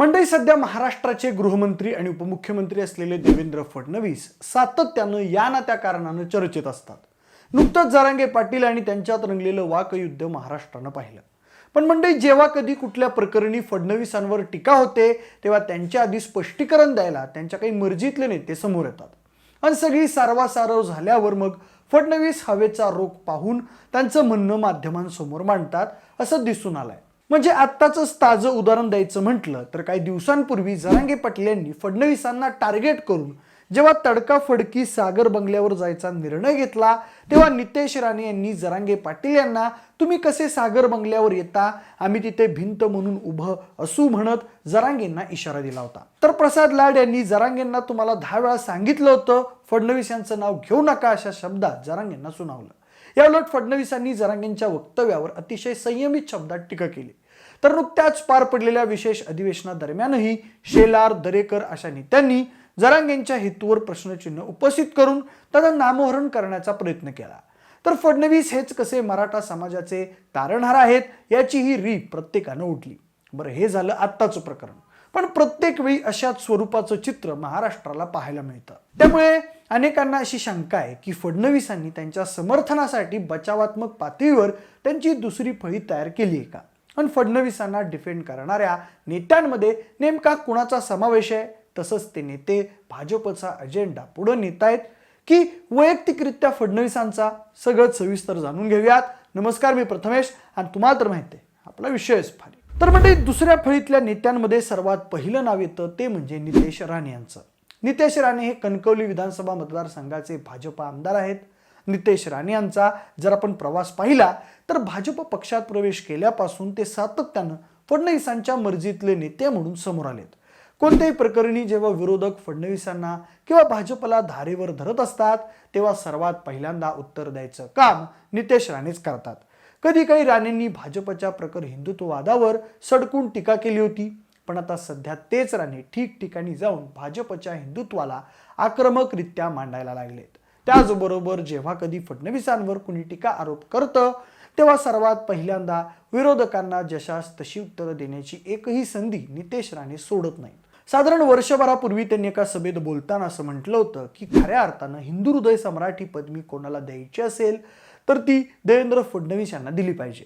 मंडई सध्या महाराष्ट्राचे गृहमंत्री आणि उपमुख्यमंत्री असलेले देवेंद्र फडणवीस सातत्यानं या ना त्या कारणानं चर्चेत असतात. नुकतंच जरांगे पाटील आणि त्यांच्यात रंगलेलं वाकयुद्ध महाराष्ट्रानं पाहिलं. पण मंडई जेव्हा कधी कुठल्या प्रकरणी फडणवीसांवर टीका होते तेव्हा त्यांच्या आधी स्पष्टीकरण द्यायला त्यांच्या काही मर्जीतले नेते समोर येतात. आणि सगळी सारवासारव झाल्यावर मग फडणवीस हवेचा रोग पाहून त्यांचं म्हणणं माध्यमांसमोर मांडतात असं दिसून आलंय. म्हणजे आत्ताचंच ताजं उदाहरण द्यायचं म्हटलं तर काही दिवसांपूर्वी जरांगे पाटील यांनी फडणवीसांना टार्गेट करून जेव्हा तडकाफडकी सागर बंगल्यावर जायचा निर्णय घेतला तेव्हा नितेश राणे यांनी जरांगे पाटील यांना तुम्ही कसे सागर बंगल्यावर येता? आम्ही तिथे भिंत म्हणून उभं असू म्हणत जरांगेंना इशारा दिला होता. तर प्रसाद लाड यांनी जरांगेंना तुम्हाला दहा वेळा सांगितलं होतं फडणवीस यांचं नाव घेऊ नका अशा शब्दात जरांगेंना सुनावलं. याउलट फडणवीसांनी जरांगेंच्या वक्तव्यावर अतिशय संयमित शब्दात टीका केली. तर नुकत्याच पार पडलेल्या विशेष अधिवेशनादरम्यानही शेलार दरेकर अशा नेत्यांनी जरांगेंच्या हेतूवर प्रश्नचिन्ह उपस्थित करून त्याचं नामोहरण करण्याचा प्रयत्न केला. तर फडणवीस हेच कसे मराठा समाजाचे तारणहार आहेत याची ही रीत प्रत्येकानं उठली. बरं हे झालं आत्ताचं प्रकरण. पण प्रत्येक वेळी अशाच स्वरूपाचं चित्र महाराष्ट्राला पाहायला मिळतं. त्यामुळे अनेकांना अशी शंका आहे की फडणवीसांनी त्यांच्या समर्थनासाठी बचावात्मक पातळीवर त्यांची दुसरी फळी तयार केली आहे का? आणि फडणवीसांना डिफेंड करणाऱ्या नेत्यांमध्ये नेमका कुणाचा समावेश आहे? तसंच ते नेते भाजपचा अजेंडा पुढे नेत आहेत की वैयक्तिकरित्या फडणवीसांचा? सगळं सविस्तर जाणून घेऊयात. नमस्कार मी प्रथमेश आणि तुम्हाला तर माहिती आहे आपला विषयच फारी तर म्हणजे दुसऱ्या फळीतल्या नेत्यांमध्ये सर्वात पहिलं नाव येतं ते म्हणजे नितेश राणे यांचं. नितेश राणे हे कणकवली विधानसभा मतदारसंघाचे भाजप आमदार आहेत. नितेश राणे यांचा जर आपण प्रवास पाहिला तर भाजप पक्षात प्रवेश केल्यापासून ते सातत्यानं फडणवीसांच्या मर्जीतले नेते म्हणून समोर आलेत. कोणत्याही प्रकरणी जेव्हा विरोधक फडणवीसांना किंवा भाजपला धारेवर धरत असतात तेव्हा सर्वात पहिल्यांदा उत्तर द्यायचं काम नितेश राणेच करतात. कधी काही राणेंनी भाजपच्या प्रकर हिंदुत्ववादावर सडकून टीका केली होती पण आता सध्या तेच राणे ठिकठिकाणी जाऊन भाजपच्या हिंदुत्वाला आक्रमकरित्या मांडायला लागलेत. त्याचबरोबर जेव्हा कधी फडणवीसांवर कुणी टीका आरोप करतं तेव्हा सर्वात पहिल्यांदा विरोधकांना जशास तशी उत्तरं देण्याची एकही संधी नितेश राणे सोडत नाही साधारण वर्षभरापूर्वी त्यांनी एका सभेत बोलताना असं म्हटलं होतं की खऱ्या अर्थानं हिंदू हृदय सम्राटी पदवी कोणाला द्यायची असेल तर ती देवेंद्र फडणवीस यांना दिली पाहिजे.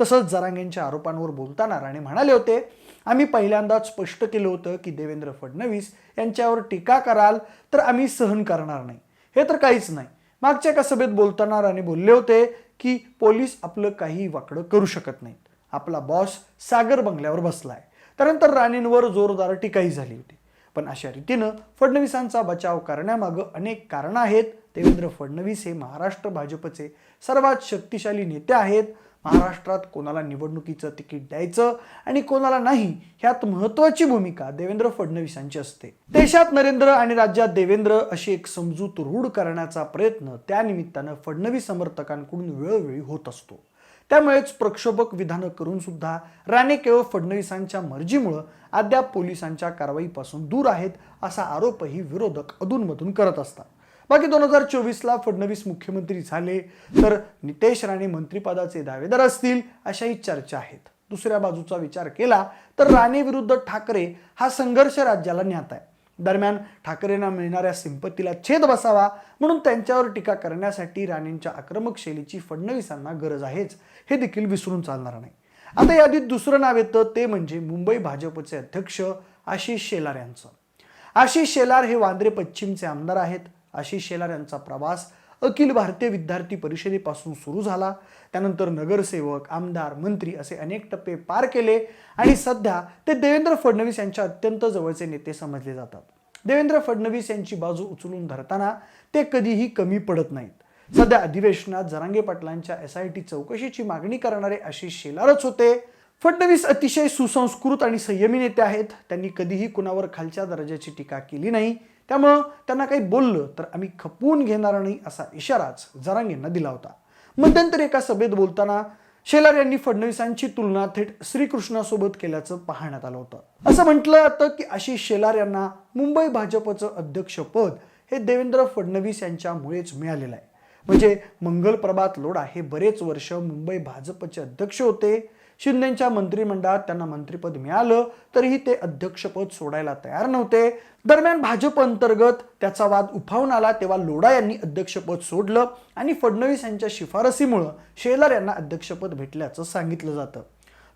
तसंच जरांगेंच्या आरोपांवर बोलताना राणे म्हणाले होते आम्ही पहिल्यांदाच स्पष्ट केलं होतं की देवेंद्र फडणवीस यांच्यावर टीका कराल तर आम्ही सहन करणार नाही. हे तर काहीच नाही. मागच्या एका सभेत बोलताना राणे बोलले होते की पोलीस आपलं काही वाकडं करू शकत नाहीत. आपला बॉस सागर बंगल्यावर बसलाय. त्यानंतर राणेंवर जोरदार टीकाही झाली होती. पण अशा रीतीनं फडणवीसांचा बचाव करण्यामागं अनेक कारणं आहेत. देवेंद्र फडणवीस हे महाराष्ट्र भाजपचे सर्वात शक्तिशाली नेते आहेत. महाराष्ट्रात कोणाला निवडणुकीचं तिकीट द्यायचं आणि कोणाला नाही ह्यात महत्वाची भूमिका देवेंद्र फडणवीसांची असते. देशात नरेंद्र आणि राज्यात देवेंद्र अशी एक समजूत रूढ करण्याचा प्रयत्न त्यानिमित्तानं फडणवीस समर्थकांकडून वेळोवेळी होत असतो. त्यामुळेच प्रक्षोभक विधानं करून सुद्धा राणे केवळ फडणवीसांच्या मर्जीमुळं अद्याप पोलिसांच्या कारवाईपासून दूर आहेत असा आरोपही विरोधक अधूनमधून करत असतात. बाकी दोन हजार चोवीसला फडणवीस मुख्यमंत्री झाले तर नितेश राणे मंत्रिपदाचे दावेदार असतील अशाही चर्चा आहेत. दुसऱ्या बाजूचा विचार केला तर राणे विरुद्ध ठाकरे हा संघर्ष राज्याला न्यात आहे. दरम्यान ठाकरेंना मिळणाऱ्या संपत्तीला छेद बसावा म्हणून त्यांच्यावर टीका करण्यासाठी राणेंच्या आक्रमक शैलीची फडणवीसांना गरज आहेच हे देखील विसरून चालणार नाही. आता यादीत दुसरं नाव येतं ते म्हणजे मुंबई भाजपचे अध्यक्ष आशिष शेलार यांचं. आशिष शेलार हे वांद्रे पश्चिमचे आमदार आहेत. आशिष शेलार यांचा प्रवास अखिल भारतीय विद्यार्थी परिषदेपासून सुरू झाला. त्यानंतर नगरसेवक आमदार मंत्री असे अनेक टप्पे पार केले आणि सध्या ते देवेंद्र फडणवीस यांच्या अत्यंत जवळचे नेते समजले जातात. देवेंद्र फडणवीस यांची बाजू उचलून धरताना ते कधीही कमी पडत नाहीत. सध्या अधिवेशनात जरांगे पाटलांच्या एस आय टी चौकशीची मागणी करणारे आशिष शेलारच होते. फडणवीस अतिशय सुसंस्कृत आणि संयमी नेते आहेत. त्यांनी कधीही कुणावर खालच्या दर्जाची टीका केली नाही. त्यामुळं त्यांना काही बोललं तर आम्ही खपवून घेणार नाही असा इशाराच जरांगेंना दिला होता. मध्यंतरी एका सभेत बोलताना शेलार यांनी फडणवीसांची तुलना थेट श्रीकृष्णासोबत केल्याचं पाहण्यात आलं होतं. असं म्हटलं जातं की आशिष शेलार यांना मुंबई भाजपचं अध्यक्षपद हे देवेंद्र फडणवीस यांच्यामुळेच मिळालेलं आहे. म्हणजे मंगल प्रभात लोढा हे बरेच वर्ष मुंबई भाजपचे अध्यक्ष होते. शिंदेच्या मंत्रिमंडळात त्यांना मंत्रिपद मिळालं तरीही ते अध्यक्षपद सोडायला तयार नव्हते. दरम्यान भाजप अंतर्गत त्याचा वाद उफावून आला तेव्हा लोढा यांनी अध्यक्षपद सोडलं आणि फडणवीस यांच्या शिफारसीमुळं शेलार यांना अध्यक्षपद भेटल्याचं सांगितलं जातं.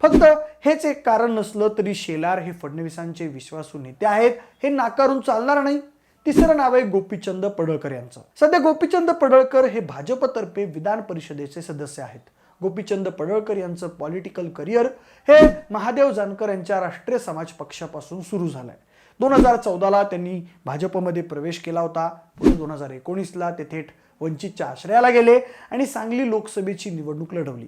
फक्त हेच एक कारण नसलं तरी शेलार हे फडणवीसांचे विश्वासू नेते आहेत. हे नाकारून चालणार नाही. तिसरं नाव आहे गोपीचंद पडळकर यांचं. सध्या गोपीचंद पडळकर हे भाजपतर्फे विधान परिषदेचे सदस्य आहेत. गोपीचंद पडळकर यांचं पॉलिटिकल करिअर हे महादेव जानकर यांच्या राष्ट्रीय समाज पक्षापासून सुरू झालंय. दोन हजार चौदाला त्यांनी भाजपमध्ये प्रवेश केला होता. पुढे दोन हजार एकोणीसला ते थेट वंचितच्या आश्रयाला गेले आणि सांगली लोकसभेची निवडणूक लढवली.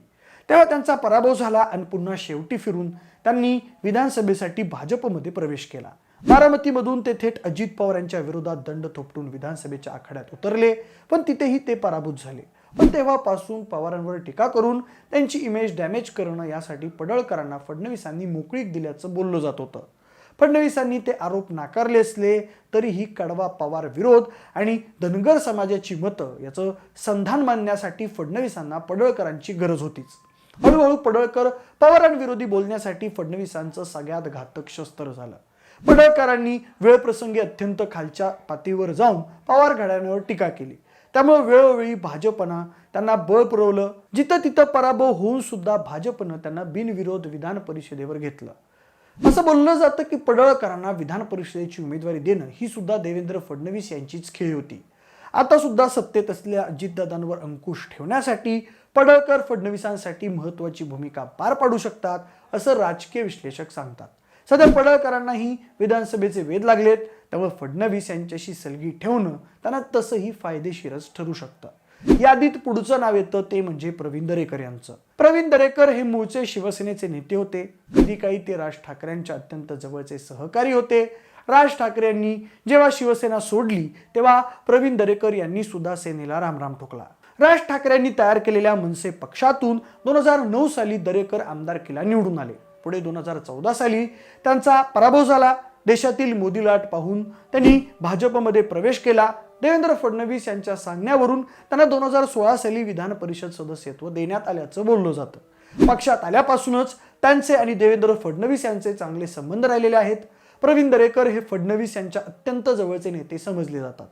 तेव्हा त्यांचा पराभव झाला आणि पुन्हा शेवटी फिरून त्यांनी विधानसभेसाठी भाजपमध्ये प्रवेश केला. बारामतीमधून ते थेट अजित पवार यांच्या विरोधात दंड थोपटून विधानसभेच्या आखाड्यात उतरले पण तिथेही ते पराभूत झाले. पण तेव्हापासून पवारांवर टीका करून त्यांची इमेज डॅमेज करणं यासाठी पडळकरांना फडणवीसांनी मोकळीक दिल्याचं बोललं जात होतं. फडणवीसांनी ते आरोप नाकारले असले तरीही कडवा पवार विरोध आणि धनगर समाजाची मतं याचं संधान मानण्यासाठी फडणवीसांना पडळकरांची गरज होतीच. हळूहळू पडळकर पवारांविरोधी बोलण्यासाठी फडणवीसांचं सगळ्यात घातक शस्त्र झालं. पडळकरांनी वेळप्रसंगी अत्यंत खालच्या पातळीवर जाऊन पवार घड्यांवर टीका केली. त्यामुळे वेळोवेळी भाजपनं त्यांना बळ पुरवलं. जिथं तिथं पराभव होऊन सुद्धा भाजपनं त्यांना बिनविरोध विधान परिषदेवर घेतलं. असं बोललं जातं की पडळकरांना विधान परिषदेची उमेदवारी देणं ही सुद्धा देवेंद्र फडणवीस यांचीच खेळी होती. आता सुद्धा सत्तेत असलेल्या अजितदादांवर अंकुश ठेवण्यासाठी पडळकर फडणवीसांसाठी महत्वाची भूमिका पार पाडू शकतात असं राजकीय विश्लेषक सांगतात. सध्या पडळकरांनाही विधानसभेचे वेध लागलेत. त्यामुळे फडणवीस यांच्याशी सलगी ठेवणं त्यांना तसंही फायदेशीरच ठरू शकतं. यादीत पुढचं नाव येतं ते म्हणजे प्रवीण दरेकर यांचं. प्रवीण दरेकर हे मूळचे शिवसेनेचे नेते होते. कधी काही ते राज ठाकरेंच्या अत्यंत जवळचे सहकारी होते. राज ठाकरे यांनी जेव्हा शिवसेना सोडली तेव्हा प्रवीण दरेकर यांनी सुद्धा सेनेला रामराम ठोकला. राज ठाकरेंनी तयार केलेल्या मनसे पक्षातून दोन हजार नऊ साली दरेकर आमदारकीला निवडून आले. पुढे दोन हजार चौदा साली त्यांचा पराभव झाला. देशातील मोदी लाट पाहून त्यांनी भाजपमध्ये प्रवेश केला. देवेंद्र फडणवीस यांच्या सांगण्यावरून त्यांना दोन हजार सोळा साली विधान परिषद सदस्यत्व देण्यात आल्याचं बोललं जातं. पक्षात आल्यापासूनच त्यांचे आणि देवेंद्र फडणवीस यांचे चांगले संबंध राहिलेले आहेत. प्रवीण दरेकर हे फडणवीस यांच्या अत्यंत जवळचे नेते समजले जातात.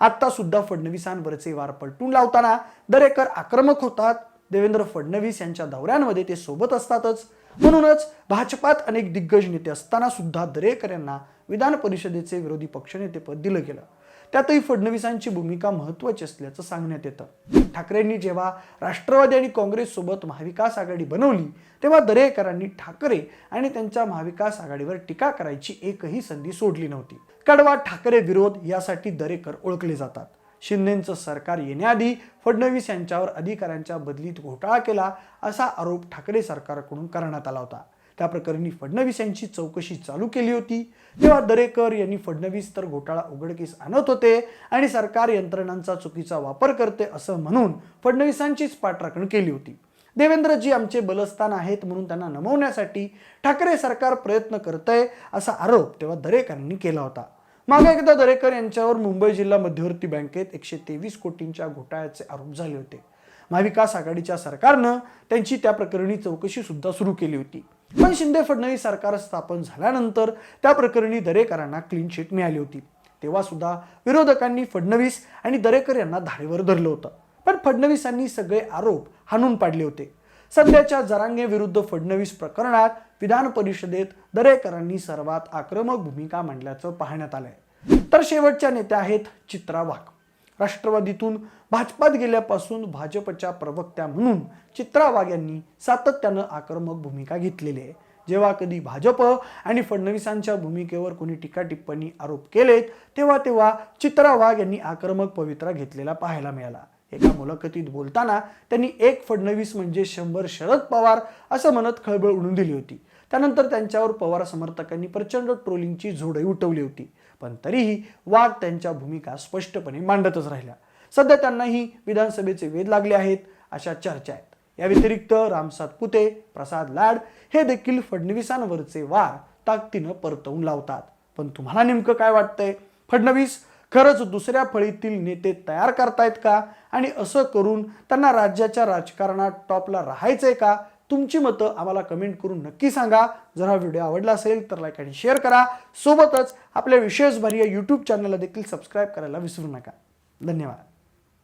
आता सुद्धा फडणवीसांवरचे वार पलटून लावताना दरेकर आक्रमक होतात. देवेंद्र फडणवीस यांच्या दौऱ्यांमध्ये ते सोबत असतातच. म्हणूनच भाजपात अनेक दिग्गज नेते असताना सुद्धा दरेकर यांना विधान परिषदेचे विरोधी पक्षनेतेपद दिलं गेलं. त्यातही फडणवीसांची भूमिका महत्वाची असल्याचं सांगण्यात येतं. ठाकरेंनी जेव्हा राष्ट्रवादी आणि काँग्रेस सोबत महाविकास आघाडी बनवली तेव्हा दरेकरांनी ठाकरे आणि त्यांच्या महाविकास आघाडीवर टीका करायची एकही संधी सोडली नव्हती. कडवा ठाकरे विरोध यासाठी दरेकर ओळखले जातात. शिंदेचं सरकार येण्याआधी फडणवीस यांच्यावर अधिकाऱ्यांच्या बदलीत घोटाळा केला असा आरोप ठाकरे सरकारकडून करण्यात आला होता. त्या प्रकरणी फडणवीस यांची चौकशी चालू केली होती. तेव्हा दरेकर यांनी फडणवीस तर घोटाळा उघडकीस आणत होते आणि सरकार यंत्रणांचा चुकीचा वापर करते असं म्हणून फडणवीसांचीच पाठराखण केली होती. देवेंद्रजी आमचे बलस्थान आहेत म्हणून त्यांना नमवण्यासाठी ठाकरे सरकार प्रयत्न करतंय असा आरोप तेव्हा दरेकरांनी केला होता. मागे एकदा दरेकर यांच्यावर मुंबई जिल्हा मध्यवर्ती बँकेत एकशे तेवीस कोटींच्या घोटाळ्याचे आरोप झाले होते. महाविकास आघाडीच्या सरकारनं त्यांची त्या प्रकरणी चौकशी सुद्धा सुरू केली होती. पण शिंदे फडणवीस सरकार स्थापन झाल्यानंतर त्या प्रकरणी दरेकरांना क्लीन शीट मिळाली होती. तेव्हा सुद्धा विरोधकांनी फडणवीस आणि दरेकर यांना धारेवर धरलं होतं. पण फडणवीसांनी सगळे आरोप हाणून पाडले होते. सध्याच्या जरांगे विरुद्ध फडणवीस प्रकरणात विधान परिषदेत दरेकरांनी सर्वात आक्रमक भूमिका मांडल्याचं पाहण्यात आलंय. तर शेवटच्या नेत्या आहेत चित्रा वाघ. राष्ट्रवादीतून भाजपात गेल्यापासून भाजपच्या प्रवक्त्या म्हणून चित्रा वाघ यांनी सातत्यानं आक्रमक भूमिका घेतलेली आहे. जेव्हा कधी भाजप आणि फडणवीसांच्या भूमिकेवर कोणी टीका टिप्पणी आरोप केलेत तेव्हा तेव्हा चित्रा वाघ यांनी आक्रमक पवित्रा घेतलेला पाहायला मिळाला. एका मुलाखतीत बोलताना त्यांनी एक फडणवीस म्हणजे शंभर शरद पवार असं म्हणत खळबळ उडून दिली होती. त्यानंतर त्यांच्यावर पवार समर्थकांनी प्रचंड ट्रोलिंगची झोडही उठवली होती. पण तरीही वाघ त्यांच्या भूमिका स्पष्टपणे मांडतच राहिल्या सध्या त्यांनाही विधानसभेचे वेध लागले आहेत अशा चर्चा आहेत. या व्यतिरिक्त रामसाद पुते प्रसाद लाड हे देखील फडणवीसांवरचे वार ताकदीनं परतवून लावतात. पण तुम्हाला नेमकं काय वाटतंय? फडणवीस खरंच दुसऱ्या फळीतील नेते तयार करतायत का? आणि असं करून त्यांना राज्याच्या राजकारणात टॉपला राहायचंय का? तुमची मतं आम्हाला कमेंट करून नक्की सांगा. जर हा व्हिडिओ आवडला असेल तर लाईक आणि शेअर करा. सोबतच आपल्या विशेष भारी या यूट्यूब चॅनलला देखील सबस्क्राईब करायला विसरू नका. धन्यवाद.